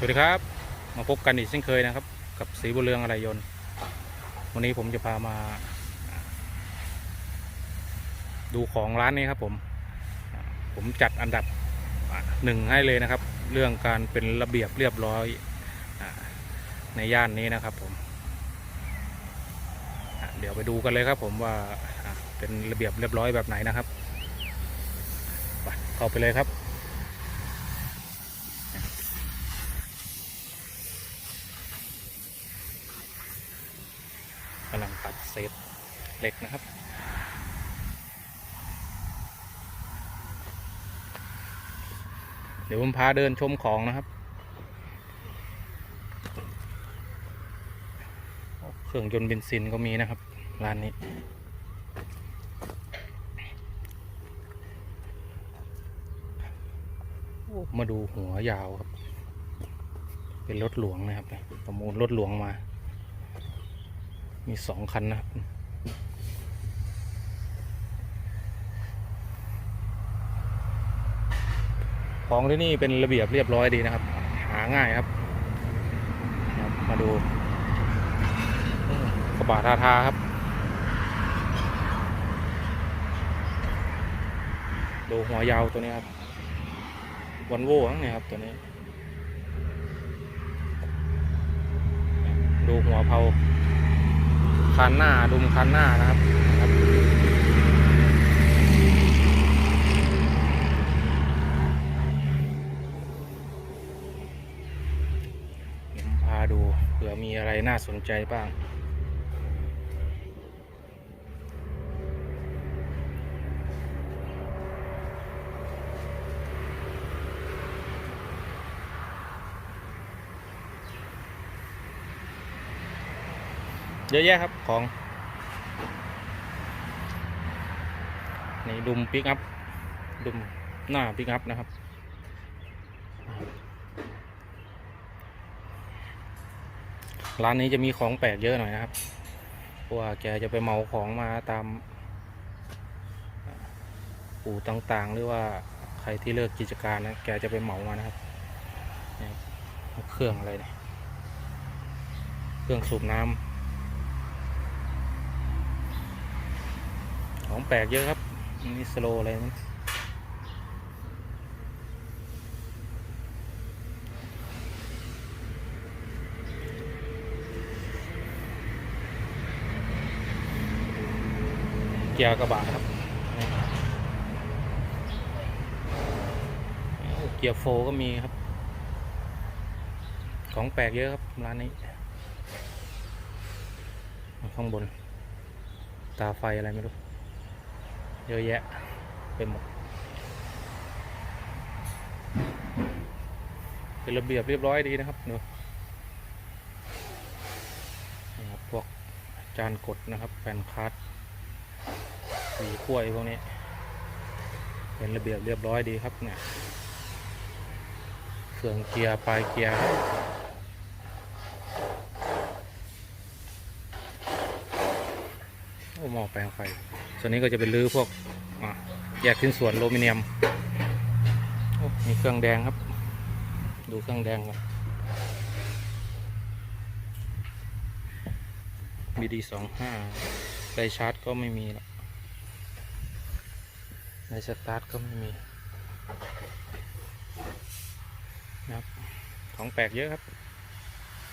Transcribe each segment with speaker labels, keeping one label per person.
Speaker 1: สวัสดีครับ มาพบกันอีกเช่นเคยนะครับ กับสีบุญเรืองอะไรยนต์ วันนี้ผมจะพามา ดูของร้านนี้ครับผม ผมจัดอันดับหนึ่งให้เลยนะครับ เรื่องการเป็นระเบียบเรียบร้อยในย่านนี้นะครับผมเดี๋ยวไปดูกันเลยครับผมว่าเป็นระเบียบเรียบร้อยแบบไหนนะครับเข้าไปเลยครับ กำลังตัดเศษเหล็กนะครับ เดี๋ยวผมพาเดินชมของนะครับ เครื่องยนต์เบนซินก็มีนะครับ ร้านนี้มาดูหัวยาวครับ เป็นรถหลวงนะครับ ประมูลรถหลวงมา มีสองคันนะครับของที่นี่เป็นระเบียบเรียบร้อยดีนะครับ หาง่ายครับ มาดูกระบะทาทาครับ ดูหัวยาวตัวนี้ครับวันโว่ทั้งเนี่ยครับตัวนี้ ดูหัวเพา คันหน้าดุมคันหน้านะครับนะครับผมพาดูเผื่อมีอะไรน่าสนใจบ้าง เยอะแยะครับของนี่ดุมปิกอัพดุมหน้าปิกอัพนะครับ ร้านนี้จะมีของแปลกเยอะหน่อยนะครับเพราะว่าแกจะไปเหมาของมาตามอู่ต่างๆ หรือว่าใครที่เลิกกิจการนะแกจะไปเหมามานะครับเครื่องอะไรเนี่ย เครื่องสูบน้ำ ของแปลกเยอะครับนี่สโลอะไรมันเกียร์กระบะครับ เกียร์โฟก็มีครับ ของแปลกเยอะครับ ร้านนี้ ข้างบน ตาไฟอะไรไม่รู้ เยอะแยะไปหมดเป็นระเบียบเรียบร้อยดีนะครับเนอะนี่ครับพวกจานกดนะครับแผ่นคัดหวีกล้วยพวกนี้ เป็นระเบียบเรียบร้อยดีครับเนี่ยเครื่องเกียร์ปลายเกียร์ ครับโอ้หม้อแปลงไฟ ส่วนนี้ก็จะเป็นรื้อพวกแยกชิ้นส่วนโลมิเนียมมีเครื่องแดงครับ ดูเครื่องแดงก่อนบีดีสองห้าไดชาร์จก็ไม่มีแล้วไดสตาร์ทก็ไม่มีนะครับของแปลกเยอะครับ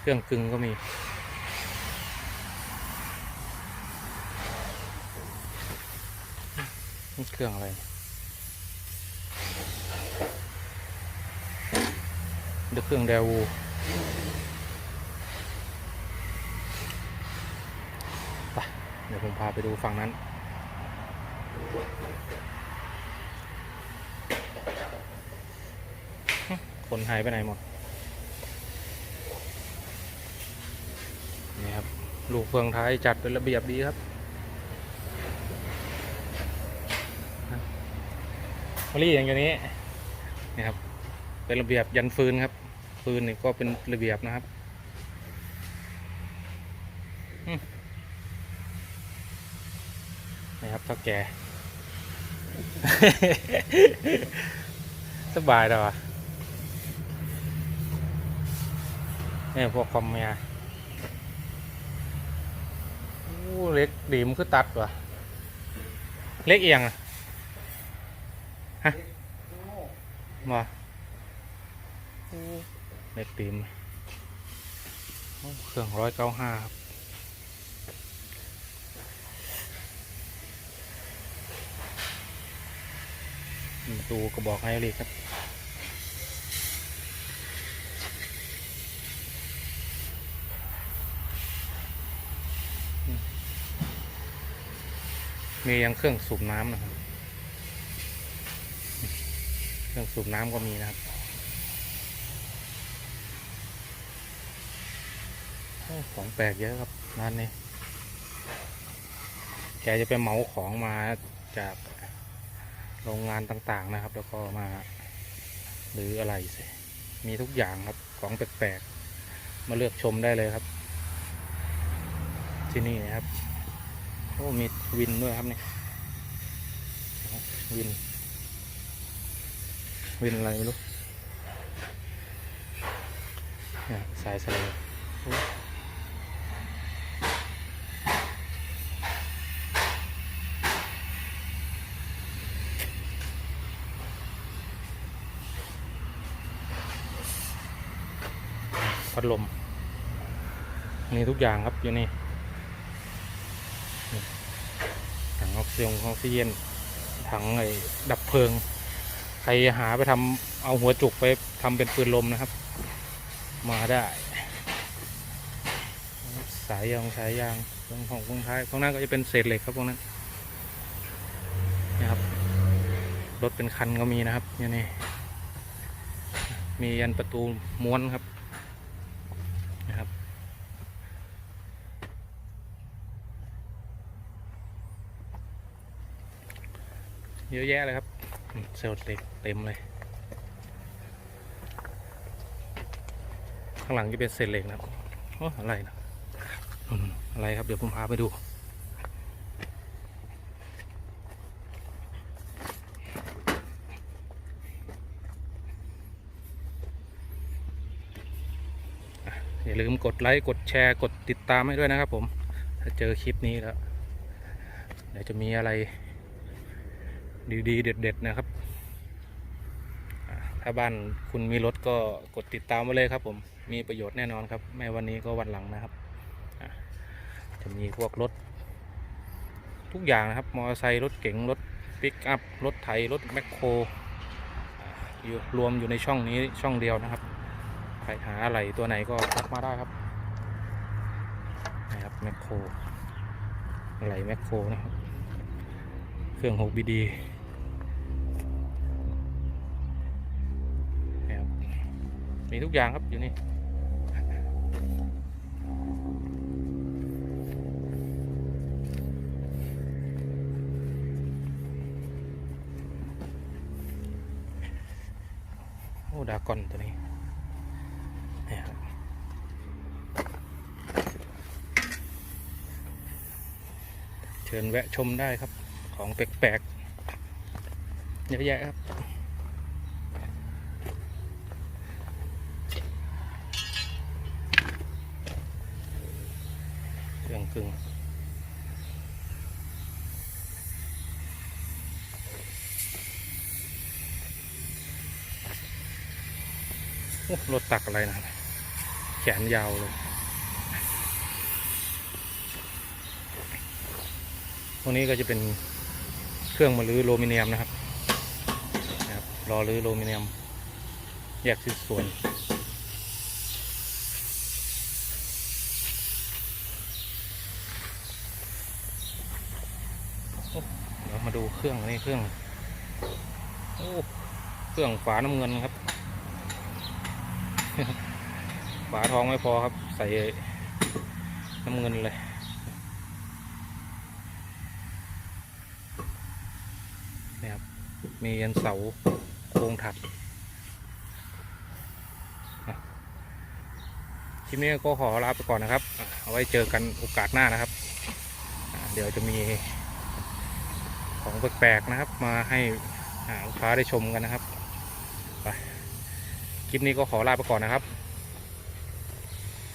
Speaker 1: เครื่องกึ่งก็มี นี่เครื่องอะไร เดี๋ยวเครื่องเดวูไปเดี๋ยวผมพาไปดูฝั่งนั้นคนหายไปไหนหมด นี่ครับ ลูกเฟืองท้ายจัดเป็นระเบียบดีครับ อรี่อย่างนี้นี่ครับเป็นระเบียบยันฟืนครับ ฟืนนี่ก็เป็นระเบียบนะครับนี่ครับเท่าแก่สบายแล้วอะเนี่ยพวกคอมเมียโอ้เล็กดีมคือตัดว่ะ เล็กเอียงอะ ฮะมาเล็กดีมเครื่องร้อยเก้าห้าครับดูกระบอกไฮริกครับมียังเครื่องสูบน้ำนะครับ เครื่องสูบน้ำก็มีนะครับของแปลกเยอะครับร้านนี้ แกจะไปเหมาของมาจากโรงงานต่างๆนะครับ แล้วก็มาหรืออะไรสิมีทุกอย่างครับของแปลกๆ มาเลือกชมได้เลยครับ ที่นี่นะครับโอ้มีวินด้วยครับนี่นะครับวิน วินอะไรไม่รู้เนี่ยสายสลดโอ้พัดลมมีทุกอย่างครับอยู่นี่ถังออกซิเจนถังไอ้ดับเพลิง ครหาไปทำเอาหัวจุกไปทำเป็นปืนลมนะครับ มาได้ สายยางสายยางตรงของตรงท้ายตรงนั้นก็จะเป็นเศษเหล็กครับตรงนั้นนี่ครับรถเป็นคันก็มีนะครับอยู่นี่มียันประตูม้วนครับนะครับ เยอะแยะเลยครับ เซลล์เล็กเต็มเลย ข้างหลังจะเป็นเศษเหล็กนะครับโอ้อะไรนะอะไรครับเดี๋ยวผมพาไปดูอย่าลืมกดไลค์ กดแชร์กดติดตามให้ด้วยนะครับผม ถ้าเจอคลิปนี้แล้ว เดี๋ยวจะมีอะไร ดีๆ เด็ด ๆ นะครับ ถ้าบ้านคุณมีรถก็กดติดตามไว้เลยครับ ผมมีประโยชน์แน่นอนครับไม่วันนี้ก็วันหลังนะครับ จะมีพวกรถ ทุกอย่างนะครับ มอเตอร์ไซค์รถเก๋งรถปิกอัพรถไถรถแมคโครอยู่รวมอยู่ในช่องนี้ช่องเดียวนะครับใครหาอะไรตัวไหนก็ทักมาได้ครับนะครับแมคโครอะไรแมคโครนะครับ เครื่อง 6BD นะค มีทุกอย่างครับอยู่นี่โอ้ดากอนตัวนี้เนี่ยครับเชิญแวะชมได้ครับของแปลกๆเยอะแยะครับ เครื่องกึ่งโอ้รถตักอะไรนะ แขนยาวเลยตรงนี้ก็จะเป็นเครื่องมาลื้อโลมิเนียมนะครับนะครับรอลื้อโลมิเนียมแยกชิ้นส่วน โอ้ เครื่องนี่เครื่องโอ้เครื่องฝาน้ำเงินครับ ฝาทองไม่พอครับ ใส่น้ำเงินเลย นี่ครับ มียันเสาโครงถัดคลิปนี้ก็ขอลาไปก่อนนะครับ เอาไว้เจอกันโอกาสหน้านะครับ เดี๋ยวจะมี ของแปลกๆนะครับ มาให้ลูกค้าได้ชมกันนะครับไปคลิปนี้ก็ขอลาไปก่อนนะครับ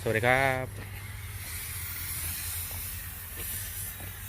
Speaker 1: สวัสดีครับ